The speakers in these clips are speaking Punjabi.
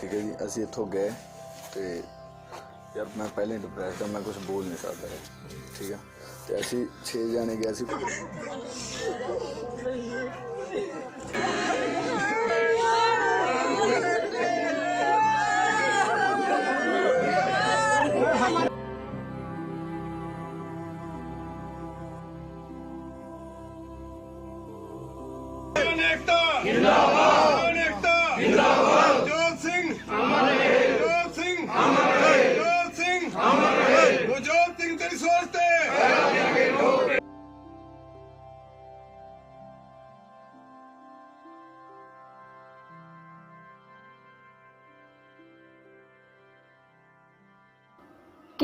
ਠੀਕ ਹੈ ਜੀ ਅਸੀਂ ਇੱਥੋਂ ਗਏ ਤੇ ਯਾਰ ਮੈਂ ਪਹਿਲੇ ਡਿਪਰੈਸਡ ਹਾਂ ਮੈਂ ਕੁਝ ਬੋਲ ਨਹੀਂ ਸਕਦਾ ਹੈ ਠੀਕ ਹੈ ਤੇ ਅਸੀਂ 6 ਜਾਣੇ ਗਏ ਸੀ ਅਨੇਕਤਾ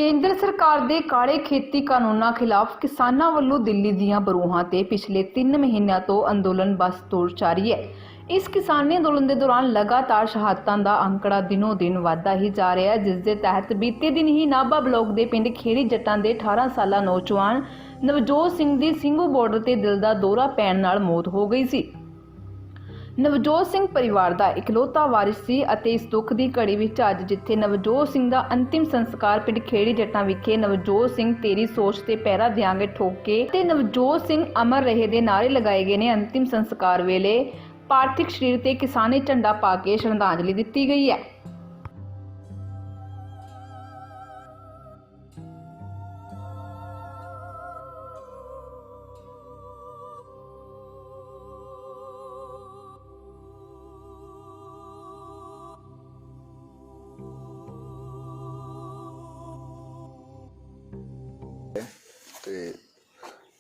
ਕੇਂਦਰ ਸਰਕਾਰ ਦੇ ਕਾਲੇ ਖੇਤੀ ਕਾਨੂੰਨਾਂ ਖਿਲਾਫ ਕਿਸਾਨਾਂ ਵੱਲੋਂ ਦਿੱਲੀ ਦੀਆਂ ਬਰੂਹਾਂ ਤੇ ਪਿਛਲੇ 3 ਮਹੀਨਿਆਂ ਤੋਂ ਅੰਦੋਲਨ ਬਸ ਤੋੜ ਜਾਰੀ ਹੈ। ਇਸ ਕਿਸਾਨੀ ਅੰਦੋਲਨ ਦੇ ਦੌਰਾਨ ਲਗਾਤਾਰ ਸ਼ਹਾਦਤਾਂ ਦਾ ਅੰਕੜਾ ਦਿਨੋ ਦਿਨ ਵਧਦਾ ਹੀ ਜਾ ਰਿਹਾ ਹੈ, ਜਿਸ ਦੇ ਤਹਿਤ ਬੀਤੇ ਦਿਨ ਹੀ ਨਾਭਾ ਬਲਾਕ ਦੇ ਪਿੰਡ ਖੇੜੀ ਜੱਟਾਂ ਦੇ 18 ਸਾਲਾ ਨੌਜਵਾਨ ਨਵਜੋਤ ਸਿੰਘ ਦੀ ਸਿੰਘੂ ਬਾਰਡਰ ਤੇ ਦਿਲ ਦਾ ਦੌਰਾ ਪੈਣ ਨਾਲ ਮੌਤ ਹੋ ਗਈ ਸੀ। ਨਵਜੋਤ ਸਿੰਘ ਪਰਿਵਾਰ ਦਾ ਇਕਲੌਤਾ ਵਾਰਿਸ ਸੀ ਅਤੇ ਇਸ ਦੁੱਖ ਦੀ ਘੜੀ ਵਿੱਚ ਅੱਜ ਜਿੱਥੇ ਨਵਜੋਤ ਸਿੰਘ ਦਾ ਅੰਤਿਮ ਸੰਸਕਾਰ ਪਿੰਡ ਖੇੜੀ ਜੱਟਾਂ ਵਿਖੇ ਨਵਜੋਤ ਸਿੰਘ ਤੇਰੀ ਸੋਚ ਤੇ ਪਹਿਰਾ ਦਿਆਂਗੇ ਠੋਕ ਕੇ ਤੇ ਨਵਜੋਤ ਸਿੰਘ ਅਮਰ ਰਹੇ ਦੇ ਨਾਰੇ ਲਗਾਏ ਗਏ ਨੇ ਅੰਤਿਮ ਸੰਸਕਾਰ ਵੇਲੇ। ਪਾਰਥਿਕ ਸਰੀਰ ਤੇ ਕਿਸਾਨੀ ਝੰਡਾ ਪਾ ਕੇ ਸ਼ਰਧਾਂਜਲੀ ਦਿੱਤੀ ਗਈ ਹੈ।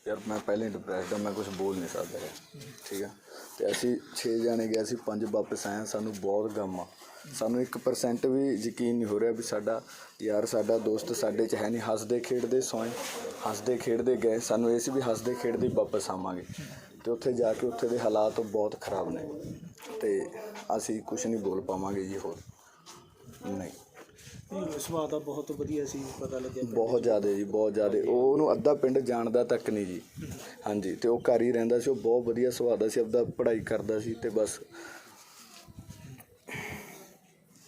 ਯਾਰ ਮੈਂ ਪਹਿਲੇ ਡਿਪਰੈਸਡ ਹਾਂ ਮੈਂ ਕੁਝ ਬੋਲ ਨਹੀਂ ਸਕਦਾ ਹੈ ਠੀਕ ਹੈ ਤੇ ਅਸੀਂ 6 ਜਾਣੇ ਗਏ ਅਸੀਂ ਪੰਜ ਵਾਪਸ ਆਏ ਹਾਂ, ਸਾਨੂੰ ਬਹੁਤ ਗਮ ਆ। ਸਾਨੂੰ 1% ਵੀ ਯਕੀਨ ਨਹੀਂ ਹੋ ਰਿਹਾ ਵੀ ਸਾਡਾ ਯਾਰ ਸਾਡਾ ਦੋਸਤ ਸਾਡੇ ਚ ਹੈ ਨਹੀਂ। ਹੱਸਦੇ ਖੇਡਦੇ ਸੋਏ ਹੱਸਦੇ ਖੇਡਦੇ ਗਏ। ਸਾਨੂੰ ਇਹ ਸੀ ਵੀ ਹੱਸਦੇ ਖੇਡਦੇ ਹੀ ਵਾਪਸ ਆਵਾਂਗੇ। ਤੇ ਉੱਥੇ ਜਾ ਕੇ ਉੱਥੇ ਦੇ ਹਾਲਾਤ ਬਹੁਤ ਖਰਾਬ ਨੇ। ਤੇ ਅਸੀਂ ਕੁਝ ਨਹੀਂ ਬੋਲ ਪਾਵਾਂਗੇ ਜੀ ਹੋਰ। ਨਹੀਂ। ਸੁਭਾਅ ਦਾ ਬਹੁਤ ਵਧੀਆ ਸੀ ਪਤਾ ਲੱਗਿਆ ਬਹੁਤ ਜ਼ਿਆਦਾ ਜੀ ਬਹੁਤ ਜ਼ਿਆਦਾ। ਉਹ ਉਹਨੂੰ ਅੱਧਾ ਪਿੰਡ ਜਾਣਦਾ ਤੱਕ ਨਹੀਂ ਜੀ। ਹਾਂਜੀ ਤੇ ਉਹ ਘਰ ਹੀ ਰਹਿੰਦਾ ਸੀ ਉਹ ਬਹੁਤ ਵਧੀਆ ਸੁਭਾਅ ਦਾ ਸੀ ਆਪਦਾ ਪੜ੍ਹਾਈ ਕਰਦਾ ਸੀ ਤੇ ਬਸ।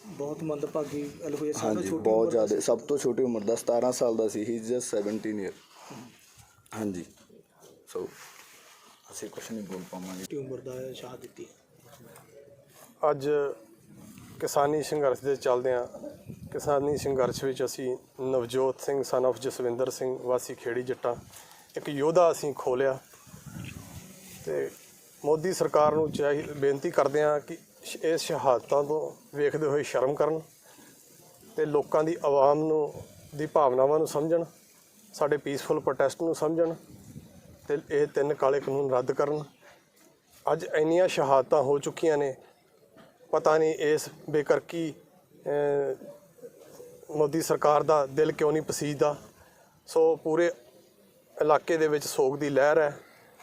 ਬਹੁਤ ਮੰਦਭਾਗੀ ਹੈ। ਸਭ ਤੋਂ ਹਾਂਜੀ ਛੋਟੀ ਬਹੁਤ ਉਮਰ ਦਾ ਜ਼ਿਆਦਾ ਸਭ ਤੋਂ ਛੋਟੀ ਉਮਰ ਦਾ 17 ਸਾਲ ਦਾ ਸੀ ਹੀ ਜਸਟ 17 ਇਅਰ ਹਾਂਜੀ। ਸੋ ਅਸੀਂ ਕੁਝ ਨਹੀਂ ਬੋਲ ਪਾਵਾਂਗੇ। ਛੋਟੀ ਉਮਰ ਦਾ ਸ਼ਹਾਦਤ ਦਿੱਤੀ। ਅੱਜ ਕਿਸਾਨੀ ਸੰਘਰਸ਼ ਦੇ ਚੱਲਦਿਆਂ ਕਿਸਾਨੀ ਸੰਘਰਸ਼ ਵਿੱਚ ਅਸੀਂ ਨਵਜੋਤ ਸਿੰਘ ਸਨ of ਜਸਵਿੰਦਰ ਸਿੰਘ, ਵਾਸੀ ਖੇੜੀ ਜੱਟਾਂ, ਇੱਕ ਯੋਧਾ ਅਸੀਂ ਖੋਲਿਆ। ਤੇ ਮੋਦੀ ਸਰਕਾਰ ਨੂੰ ਚਾਹੀ, ਬੇਨਤੀ ਕਰਦੇ ਹਾਂ ਕਿ ਸ਼- ਇਸ ਸ਼ਹਾਦਤਾਂ ਤੋਂ ਵੇਖਦੇ ਹੋਏ ਸ਼ਰਮ ਕਰਨ ਤੇ ਲੋਕਾਂ ਦੀ ਆਵਾਮ ਨੂੰ, ਦੀ ਭਾਵਨਾਵਾਂ ਨੂੰ ਸਮਝਣ, ਸਾਡੇ ਪੀਸਫੁਲ ਪ੍ਰੋਟੈਸਟ ਨੂੰ ਸਮਝਣ ਤੇ ਇਹ ਤਿੰਨ ਕਾਲੇ ਕਾਨੂੰਨ ਰੱਦ ਕਰਨ। ਅੱਜ ਇੰਨੀਆਂ ਸ਼ਹਾਦਤਾਂ ਹੋ ਚੁੱਕੀਆਂ ਨੇ, ਪਤਾ ਨਹੀਂ ਇਸ ਬੇਕਰਕੀ ਮੋਦੀ ਸਰਕਾਰ ਦਾ ਦਿਲ ਕਿਉਂ ਨਹੀਂ ਪਸੀਜਦਾ? ਸੋ ਪੂਰੇ ਇਲਾਕੇ ਦੇ ਵਿੱਚ ਸੋਗ ਦੀ ਲਹਿਰ ਹੈ।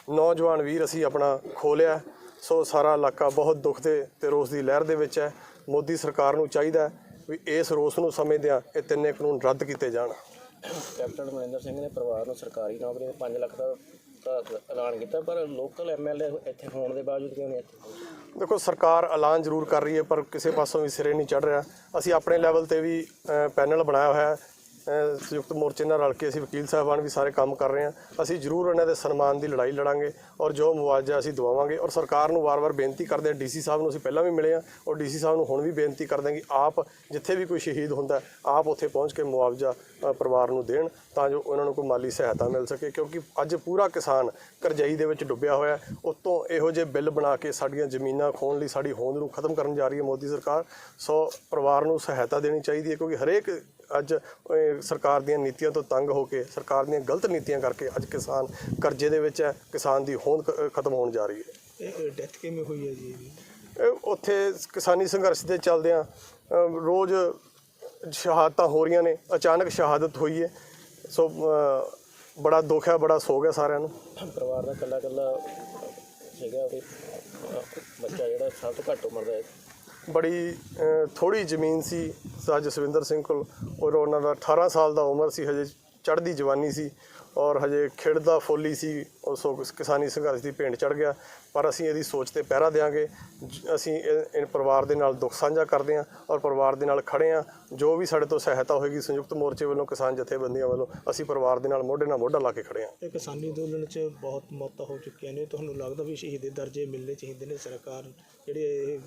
ਨੌਜਵਾਨ ਵੀਰ ਅਸੀਂ ਆਪਣਾ ਖੋਲਿਆ। ਸੋ ਸਾਰਾ ਇਲਾਕਾ ਬਹੁਤ ਦੁੱਖ ਦੇ ਤੇ ਰੋਸ ਦੀ ਲਹਿਰ ਦੇ ਵਿੱਚ ਹੈ। ਮੋਦੀ ਸਰਕਾਰ ਨੂੰ ਚਾਹੀਦਾ ਵੀ ਇਸ ਰੋਸ ਨੂੰ ਸਮਝਦਿਆਂ ਇਹ ਤਿੰਨੇ ਕਾਨੂੰਨ ਰੱਦ ਕੀਤੇ ਜਾਣ। ਕੈਪਟਨ ਅਮਰਿੰਦਰ ਸਿੰਘ ਨੇ ਪਰਿਵਾਰ ਨੂੰ ਸਰਕਾਰੀ ਨੌਕਰੀ ਦੇ 5 ਲੱਖ ਦਾ ਐਲਾਨ ਕੀਤਾ, ਪਰ ਲੋਕਲ ਐਮਐਲਏ ਇੱਥੇ ਹੋਣ ਦੇ ਬਾਵਜੂਦ ਕਿਉਂ ਨਹੀਂ ਇੱਥੇ ਪਹੁੰਚੇ? ਦੇਖੋ, ਸਰਕਾਰ ਐਲਾਨ ਜ਼ਰੂਰ ਕਰ ਰਹੀ ਹੈ, ਪਰ ਕਿਸੇ ਪਾਸੋਂ ਵੀ ਸਿਰੇ ਨਹੀਂ ਚੜ ਰਿਹਾ ਅਸੀਂ ਆਪਣੇ ਲੈਵਲ ਤੇ ਵੀ ਪੈਨਲ ਬਣਾਇਆ ਹੋਇਆ ਹੈ ਸੰਯੁਕਤ ਮੋਰਚੇ ਨਾਲ ਰਲ ਕੇ ਅਸੀਂ ਵਕੀਲ ਸਾਹਿਬਾਨ ਵੀ ਸਾਰੇ ਕੰਮ ਕਰ ਰਹੇ ਹਾਂ। ਅਸੀਂ ਜ਼ਰੂਰ ਉਹਨਾਂ ਦੇ ਸਨਮਾਨ ਦੀ ਲੜਾਈ ਲੜਾਂਗੇ ਔਰ ਜੋ ਮੁਆਵਜ਼ਾ ਅਸੀਂ ਦਵਾਵਾਂਗੇ ਔਰ ਸਰਕਾਰ ਨੂੰ ਵਾਰ-ਵਾਰ ਬੇਨਤੀ ਕਰਦੇ ਹਾਂ, ਡੀਸੀ ਸਾਹਿਬ ਨੂੰ ਅਸੀਂ ਪਹਿਲਾਂ ਵੀ ਮਿਲੇ ਹਾਂ ਔਰ ਡੀਸੀ ਸਾਹਿਬ ਨੂੰ ਹੁਣ ਵੀ ਬੇਨਤੀ ਕਰਦੇ ਹਾਂ ਕਿ ਆਪ ਜਿੱਥੇ ਵੀ ਕੋਈ ਸ਼ਹੀਦ ਹੁੰਦਾ, ਆਪ ਉੱਥੇ ਪਹੁੰਚ ਕੇ ਮੁਆਵਜ਼ਾ ਪਰਿਵਾਰ ਨੂੰ ਦੇਣ ਤਾਂ ਜੋ ਉਹਨਾਂ ਨੂੰ ਕੋਈ ਮਾਲੀ ਸਹਾਇਤਾ ਮਿਲ ਸਕੇ ਕਿਉਂਕਿ ਅੱਜ ਪੂਰਾ ਕਿਸਾਨ ਕਰਜਾਈ ਦੇ ਵਿੱਚ ਡੁੱਬਿਆ ਹੋਇਆ ਹੈ। ਉਤੋਂ ਇਹੋ ਜਿਹੇ ਬਿੱਲ ਬਣਾ ਕੇ ਸਾਡੀਆਂ ਜ਼ਮੀਨਾਂ ਖੋਣ ਲਈ ਸਾਡੀ ਹੋਂਦ ਨੂੰ ਖਤਮ ਕਰਨ ਜਾ ਰਹੀ ਹੈ ਮੋਦੀ ਸਰਕਾਰ। ਸੋ ਪਰਿਵਾਰ ਨੂੰ ਸਹਾਇਤਾ ਦੇਣੀ ਚਾਹੀਦੀ ਹੈ ਕਿਉਂਕਿ ਹਰੇਕ ਅੱਜ ਸਰਕਾਰ ਦੀਆਂ ਨੀਤੀਆਂ ਤੋਂ ਤੰਗ ਹੋ ਕੇ ਸਰਕਾਰ ਦੀਆਂ ਗਲਤ ਨੀਤੀਆਂ ਕਰਕੇ ਅੱਜ ਕਿਸਾਨ ਕਰਜ਼ੇ ਦੇ ਵਿੱਚ ਹੈ ਕਿਸਾਨ ਦੀ ਹੋਂਦ ਖਤਮ ਹੋਣ ਜਾ ਰਹੀ ਹੈ। ਇਹ ਡੈਥ ਕਿਵੇਂ ਹੋਈ ਹੈ ਜੀ ਉੱਥੇ ਕਿਸਾਨੀ ਸੰਘਰਸ਼ ਦੇ ਚੱਲਦਿਆਂ ਰੋਜ਼ ਸ਼ਹਾਦਤਾਂ ਹੋ ਰਹੀਆਂ ਨੇ ਅਚਾਨਕ ਸ਼ਹਾਦਤ ਹੋਈ ਹੈ। ਸੋ ਬੜਾ ਦੁੱਖ ਹੈ ਬੜਾ ਸੋਗ ਹੈ ਸਾਰਿਆਂ ਨੂੰ। ਪਰਿਵਾਰ ਦਾ ਇਕੱਲਾ ਇਕੱਲਾ ਸੀਗਾ ਉਹਦੇ ਅਹ, ਬੱਚਾ ਜਿਹੜਾ ਸਭ ਤੋਂ ਘੱਟ ਉਮਰ ਦਾ ਹੈ। ਬੜੀ ਥੋੜੀ ਜ਼ਮੀਨ ਸੀ ਸਾ ਜਸਵਿੰਦਰ ਸਿੰਘ ਕੋਲ ਔਰ ਉਹਨਾਂ ਦਾ 18 ਸਾਲ ਦਾ ਉਮਰ ਸੀ, ਹਜੇ ਚੜ੍ਹਦੀ ਜਵਾਨੀ ਸੀ ਔਰ ਹਜੇ ਖਿੜਦਾ ਫੋਲੀ ਸੀ ਉਸ ਕਿਸਾਨੀ ਸੰਘਰਸ਼ ਦੀ ਭੇਂਟ ਚੜ ਗਿਆ। ਪਰ ਅਸੀਂ ਇਹਦੀ ਸੋਚ ਤੇ ਪਹਿਰਾ ਦੇਵਾਂਗੇ ਜ- ਅਸੀਂ ਇਹ ਪਰਿਵਾਰ ਦੇ ਨਾਲ ਦੁੱਖ ਸਾਂਝਾ ਕਰਦੇ ਹਾਂ ਔਰ ਪਰਿਵਾਰ ਦੇ ਨਾਲ ਖੜੇ ਹਾਂ। ਜੋ ਵੀ ਸਾਡੇ ਤੋਂ ਸਹਾਇਤਾ ਹੋਏਗੀ, ਸੰਯੁਕਤ ਮੋਰਚੇ ਵੱਲੋਂ, ਕਿਸਾਨ ਜਥੇਬੰਦੀਆਂ ਵੱਲੋਂ, ਅਸੀਂ ਪਰਿਵਾਰ ਦੇ ਨਾਲ ਮੋਢੇ ਨਾਲ ਮੋਢਾ ਲਾ ਕੇ ਖੜੇ ਹਾਂ। ਇਹ ਕਿਸਾਨੀ ਅੰਦੋਲਨ 'ਚ ਬਹੁਤ ਮੌਤਾਂ ਹੋ ਚੁੱਕੀਆਂ ਨੇ। ਤੁਹਾਨੂੰ ਲੱਗਦਾ ਵੀ ਸ਼ਹੀਦੀ ਦਰਜੇ ਮਿਲਣੇ ਚਾਹੀਦੇ ਨੇ ਸਰਕਾਰ, ਜਿਹੜੇ ਇਹ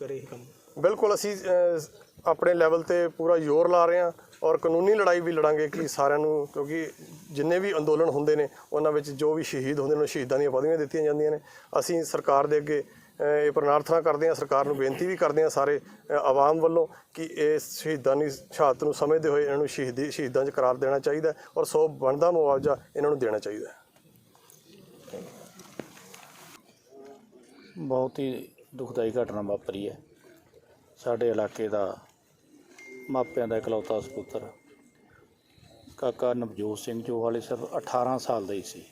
ਕਰੇ ਇਹ ਕੰਮ। ਬਿਲਕੁਲ ਅਸੀਂ ਅਹ, ਆਪਣੇ ਲੈਵਲ ਤੇ ਪੂਰਾ ਜ਼ੋਰ ਲਾ ਰਹੇ ਹਾਂ ਔਰ ਕਾਨੂੰਨੀ ਲੜਾਈ ਵੀ ਲੜਾਂਗੇ ਕਿ ਸਾਰਿਆਂ ਨੂੰ ਕਿਉਂਕਿ ਜਿੰਨੇ ਵੀ ਅੰਦੋਲਨ ਹੁੰਦੇ ਨੇ ਉਹਨਾਂ ਵਿੱਚ ਜੋ ਵੀ ਸ਼ਹੀਦ ਹੁੰਦੇ ਨੇ ਉਹ ਸ਼ਹੀਦਾਂ ਦੀਆਂ ਪਦਵੀਆਂ ਦਿੱਤੀਆਂ ਜਾਂਦੀਆਂ ਨੇ। ਅਸੀਂ ਸਰਕਾਰ ਦੇ ਅੱਗੇ ਅਹ, ਇਹ ਪ੍ਰਾਰਥਨਾ ਕਰਦੇ ਹਾਂ ਸਰਕਾਰ ਨੂੰ ਬੇਨਤੀ ਵੀ ਕਰਦੇ ਹਾਂ ਸਾਰੇ ਅਹ, ਆਵਾਮ ਵੱਲੋਂ ਕਿ ਇਸ ਸ਼ਹੀਦਾਂ ਦੀ ਸ਼ਹਾਦਤ ਨੂੰ ਸਮਝਦੇ ਹੋਏ ਇਹਨਾਂ ਨੂੰ ਸ਼ਹੀਦੀ ਸ਼ਹੀਦਾਂ 'ਚ ਕਰਾਰ ਦੇਣਾ ਚਾਹੀਦਾ ਹੈ ਔਰ ਸੋ ਬਣਦਾ ਮੁਆਵਜ਼ਾ ਇਹਨਾਂ ਨੂੰ ਦੇਣਾ ਚਾਹੀਦਾ ਹੈ। ਬਹੁਤ ਹੀ ਦੁਖਦਾਈ ਘਟਨਾ ਵਾਪਰੀ ਹੈ। ਸਾਡੇ ਇਲਾਕੇ ਦਾ ਮਾਪਿਆਂ ਦਾ ਇਕਲੌਤਾ ਸਪੁੱਤਰ ਕਾਕਾ ਨਵਜੋਤ ਸਿੰਘ, ਜੋ ਹਾਲੇ ਸਿਰਫ 18 ਸਾਲ ਦਾ ਹੀ ਸੀ।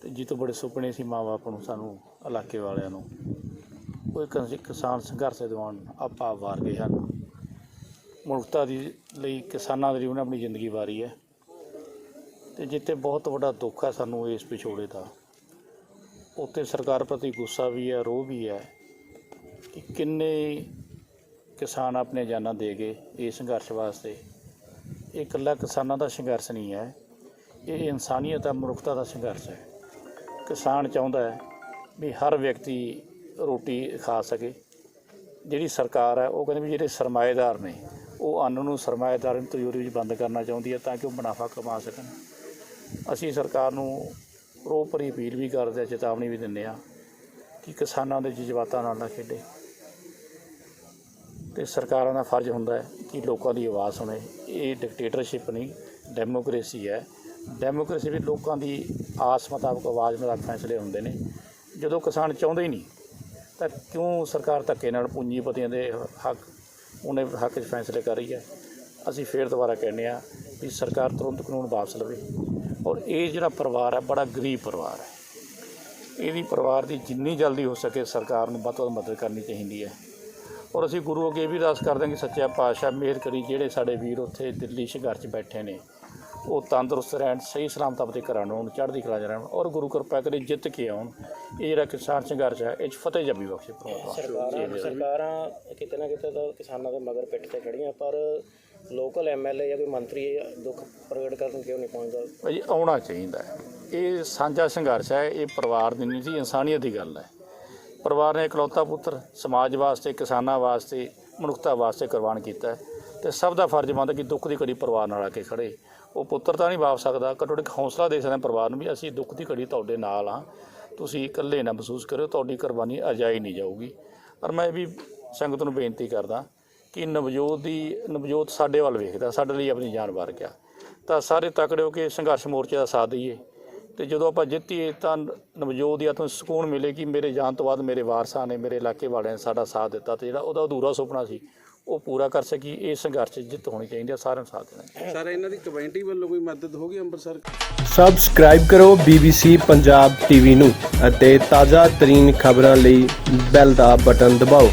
ਤੇ ਜਿੱਤੋਂ ਬੜੇ ਸੁਪਨੇ ਸੀ ਮਾਂ-ਬਾਪ ਨੂੰ, ਸਾਨੂੰ ਇਲਾਕੇ ਵਾਲਿਆਂ ਨੂੰ। ਉਹ ਇੱਕ ਕਿਸਾਨ ਸੰਘਰਸ਼ ਦੇ ਦੌਰਾਨ ਆਪਾਂ ਵਾਰ ਗਏ ਹਨ। ਮਨੁੱਖਤਾ ਦੀ ਲਈ ਕਿਸਾਨਾਂ ਦੇ ਲਈ ਉਹਨੇ ਆਪਣੀ ਜ਼ਿੰਦਗੀ ਵਾਰੀ ਹੈ। ਤੇ ਜਿੱਤੇ ਬਹੁਤ ਵੱਡਾ ਦੁੱਖ ਹੈ ਸਾਨੂੰ ਇਸ ਵਿਛੋੜੇ ਦਾ। ਉੱਤੇ ਸਰਕਾਰ ਪ੍ਰਤੀ ਗੁੱਸਾ ਵੀ ਹੈ, ਰੋਹ ਵੀ ਹੈ ਕਿ ਕਿੰਨੇ ਕਿਸਾਨ ਆਪਣੇ ਜਾਨਾਂ ਦੇ ਗਏ ਇਸ ਸੰਘਰਸ਼ ਵਾਸਤੇ। ਇਹ ਇਕੱਲਾ ਕਿਸਾਨਾਂ ਦਾ ਸੰਘਰਸ਼ ਨਹੀਂ ਹੈ, ਇਹ ਇਨਸਾਨੀਅਤ ਦਾ ਮਨੁੱਖਤਾ ਦਾ ਸੰਘਰਸ਼ ਹੈ। ਕਿਸਾਨ ਚਾਹੁੰਦਾ ਹੈ ਵੀ ਹਰ ਵਿਅਕਤੀ ਰੋਟੀ ਖਾ ਸਕੇ। ਜਿਹੜੀ ਸਰਕਾਰ ਹੈ, ਉਹ ਕਹਿੰਦੇ ਵੀ ਜਿਹੜੇ ਸਰਮਾਏਦਾਰ ਨੇ, ਉਹ ਅੰਨ ਨੂੰ ਸਰਮਾਏਦਾਰ ਤਜੂਰੀ ਵਿੱਚ ਬੰਦ ਕਰਨਾ ਚਾਹੁੰਦੀ ਹੈ ਤਾਂ ਕਿ ਉਹ ਮੁਨਾਫਾ ਕਮਾ ਸਕਣ। ਅਸੀਂ ਸਰਕਾਰ ਨੂੰ ਪ੍ਰੋਪਰ ਹੀ ਅਪੀਲ ਵੀ ਕਰਦੇ ਹਾਂ ਚੇਤਾਵਨੀ ਵੀ ਦਿੰਦੇ ਹਾਂ ਕਿ ਕਿਸਾਨਾਂ ਦੇ ਜਜ਼ਬਾਤਾਂ ਨਾਲ ਨਾ ਖੇਡੇ। ਤੇ ਸਰਕਾਰਾਂ ਦਾ ਫਰਜ਼ ਹੁੰਦਾ ਹੈ ਕਿ ਲੋਕਾਂ ਦੀ ਆਵਾਜ਼ ਸੁਣੇ। ਇਹ ਡਿਕਟੇਟਰਸ਼ਿਪ ਨਹੀਂ ਡੈਮੋਕ੍ਰੇਸੀ ਹੈ। ਡੈਮੋਕ੍ਰੇਸੀ ਵੀ ਲੋਕਾਂ ਦੀ ਆਸ ਮੁਤਾਬਕ ਆਵਾਜ਼ ਮੁਤਾਬਕ ਫੈਸਲੇ ਹੁੰਦੇ ਨੇ। ਜਦੋਂ ਕਿਸਾਨ ਚਾਹੁੰਦੇ ਹੀ ਨਹੀਂ, ਤਾਂ ਕਿਉਂ ਸਰਕਾਰ ਧੱਕੇ ਨਾਲ ਪੂੰਜੀਪਤੀਆਂ ਦੇ ਹੱਕ, ਉਹਨੇ ਹੱਕ 'ਚ ਫੈਸਲੇ ਕਰ ਰਹੀ ਹੈ? ਅਸੀਂ ਫੇਰ ਦੁਬਾਰਾ ਕਹਿੰਦੇ ਆ ਵੀ ਸਰਕਾਰ ਤੁਰੰਤ ਕਾਨੂੰਨ ਵਾਪਸ ਲਵੇ। ਔਰ ਇਹ ਜਿਹੜਾ ਪਰਿਵਾਰ ਹੈ ਬੜਾ ਗਰੀਬ ਪਰਿਵਾਰ ਹੈ। ਇਹਦੀ ਪਰਿਵਾਰ ਦੀ ਜਿੰਨੀ ਜਲਦੀ ਹੋ ਸਕੇ ਸਰਕਾਰ ਨੂੰ ਵੱਧ ਤੋਂ ਵੱਧ ਮਦਦ ਕਰਨੀ ਚਾਹੀਦੀ ਹੈ। ਔਰ ਅਸੀਂ ਗੁਰੂ ਅੱਗੇ ਵੀ ਅਰਦਾਸ ਕਰਦੇ ਹਾਂ ਕਿ ਸੱਚਾ ਪਾਤਸ਼ਾਹ ਮਿਹਰ ਕਰੀ ਜਿਹੜੇ ਸਾਡੇ ਵੀਰ ਉੱਥੇ ਦਿੱਲੀ ਸੰਘਰਸ਼ 'ਚ ਬੈਠੇ ਨੇ ਉਹ ਤੰਦਰੁਸਤ ਰਹਿਣ ਸਹੀ ਸਲਾਮਤ ਆਪਣੇ ਘਰਾਂ ਨੂੰ ਚੜ੍ਹਦੀ ਕਲਾ 'ਚ ਰਹਿਣ ਔਰ ਗੁਰੂ ਕਿਰਪਾ ਕਰੇ ਜਿੱਤ ਕੇ ਆਉਣ। ਇਹ ਜਿਹੜਾ ਕਿਸਾਨ ਸੰਘਰਸ਼ ਹੈ ਇਹ 'ਚ ਫਤਿਹ ਜੱਬੀ ਬਖਸ਼ੇ ਸਰਕਾਰਾਂ ਸਰਕਾਰਾਂ ਕਿਤੇ ਨਾ ਕਿਤੇ ਤਾਂ ਕਿਸਾਨਾਂ ਦੇ ਮਗਰ ਪਿੱਠ ਤੇ ਖੜੀਆਂ ਪਰ ਲੋਕਲ ਐਮਐਲਏ ਜਾਂ ਕੋਈ ਮੰਤਰੀ ਦੁੱਖ ਪ੍ਰਗਟ ਕਰਨ ਕਿਉਂ ਨਹੀਂ ਪਹੁੰਚਦਾ? ਭਾਜੀ, ਆਉਣਾ ਚਾਹੀਦਾ ਹੈ। ਇਹ ਸਾਂਝਾ ਸੰਘਰਸ਼ ਹੈ, ਇਹ ਪਰਿਵਾਰ ਦੀ ਨਹੀਂ ਸੀ, ਇਨਸਾਨੀਅਤ ਦੀ ਗੱਲ ਹੈ। ਪਰਿਵਾਰ ਨੇ ਇਕਲੌਤਾ ਪੁੱਤਰ ਸਮਾਜ ਵਾਸਤੇ, ਕਿਸਾਨਾਂ ਵਾਸਤੇ, ਮਨੁੱਖਤਾ ਵਾਸਤੇ ਕੁਰਬਾਨ ਕੀਤਾ ਹੈ ਤੇ ਸਭ ਦਾ ਫਰਜ਼ ਬਣਦਾ ਕਿ ਦੁੱਖ ਦੀ ਘੜੀ ਪਰਿਵਾਰ ਨਾਲ ਆ ਕੇ ਖੜੇ। ਉਹ ਪੁੱਤਰ ਤਾਂ ਨਹੀਂ ਵਾਪ ਸਕਦਾ, ਘੱਟੋ ਘੱਟ ਹੌਸਲਾ ਦੇ ਸਕਦੇ ਪਰਿਵਾਰ ਨੂੰ ਵੀ ਅਸੀਂ ਦੁੱਖ ਦੀ ਘੜੀ ਤੁਹਾਡੇ ਨਾਲ ਆ ਤੁਸੀਂ ਇਕੱਲੇ ਨਾ ਮਹਿਸੂਸ ਕਰਿਓ, ਤੁਹਾਡੀ ਕੁਰਬਾਨੀ ਅਜਾਈ ਨਹੀਂ ਜਾਊਗੀ। ਪਰ ਮੈਂ ਇਹ ਵੀ ਸੰਗਤ ਨੂੰ ਬੇਨਤੀ ਕਰਦਾ ਕਿ ਨਵਜੋਤ ਦੀ ਨਵਜੋਤ ਸਾਡੇ ਵੱਲ ਵੇਖਦਾ ਸਾਡੇ ਲਈ ਆਪਣੀ ਜਾਨ ਵਾਰ ਗਿਆ। ਤਾਂ ਸਾਰੇ ਤਕੜੇ ਹੋ ਕੇ ਸੰਘਰਸ਼ ਮੋਰਚੇ ਦਾ ਸਾਥ ਦਈਏ। ਤੇ ਜਦੋਂ ਆਪਾਂ ਜਿੱਤੀਏ ਤਾਂ ਨਵਜੋਤ ਦੀ ਆਤਮ ਸਕੂਨ ਮਿਲੇ ਕਿ ਮੇਰੇ ਜਾਣ ਤੋਂ ਬਾਅਦ ਮੇਰੇ ਵਾਰਸਾਂ ਨੇ ਮੇਰੇ ਇਲਾਕੇ ਵਾਲਿਆਂ ਨੇ ਸਾਡਾ ਸਾਥ ਦਿੱਤਾ ਤੇ ਜਿਹੜਾ ਉਹਦਾ ਅਧੂਰਾ ਸੁਪਨਾ ਸੀ ਉਹ ਪੂਰਾ ਕਰ ਸਕੀ। ਇਹ ਸੰਘਰਸ਼ ਜਿੱਤ ਹੋਣੀ ਚਾਹੀਦੀ ਹੈ ਸਾਰਿਆਂ ਨੂੰ ਸਾਥ ਦੇਣਾ ਸਰ ਇਹਨਾਂ ਦੀ ਕਮੇਟੀ ਵੱਲੋਂ ਕੋਈ ਮਦਦ ਹੋਗੀ ਅੰਮ੍ਰਿਤਸਰ? ਸਬਸਕ੍ਰਾਈਬ ਕਰੋ BBC ਪੰਜਾਬ ਟੀਵੀ ਨੂੰ ਅਤੇ ਤਾਜ਼ਾ ਤਰੀਨ ਖਬਰਾਂ ਲਈ ਬੈਲ ਦਾ ਬਟਨ ਦਬਾਓ।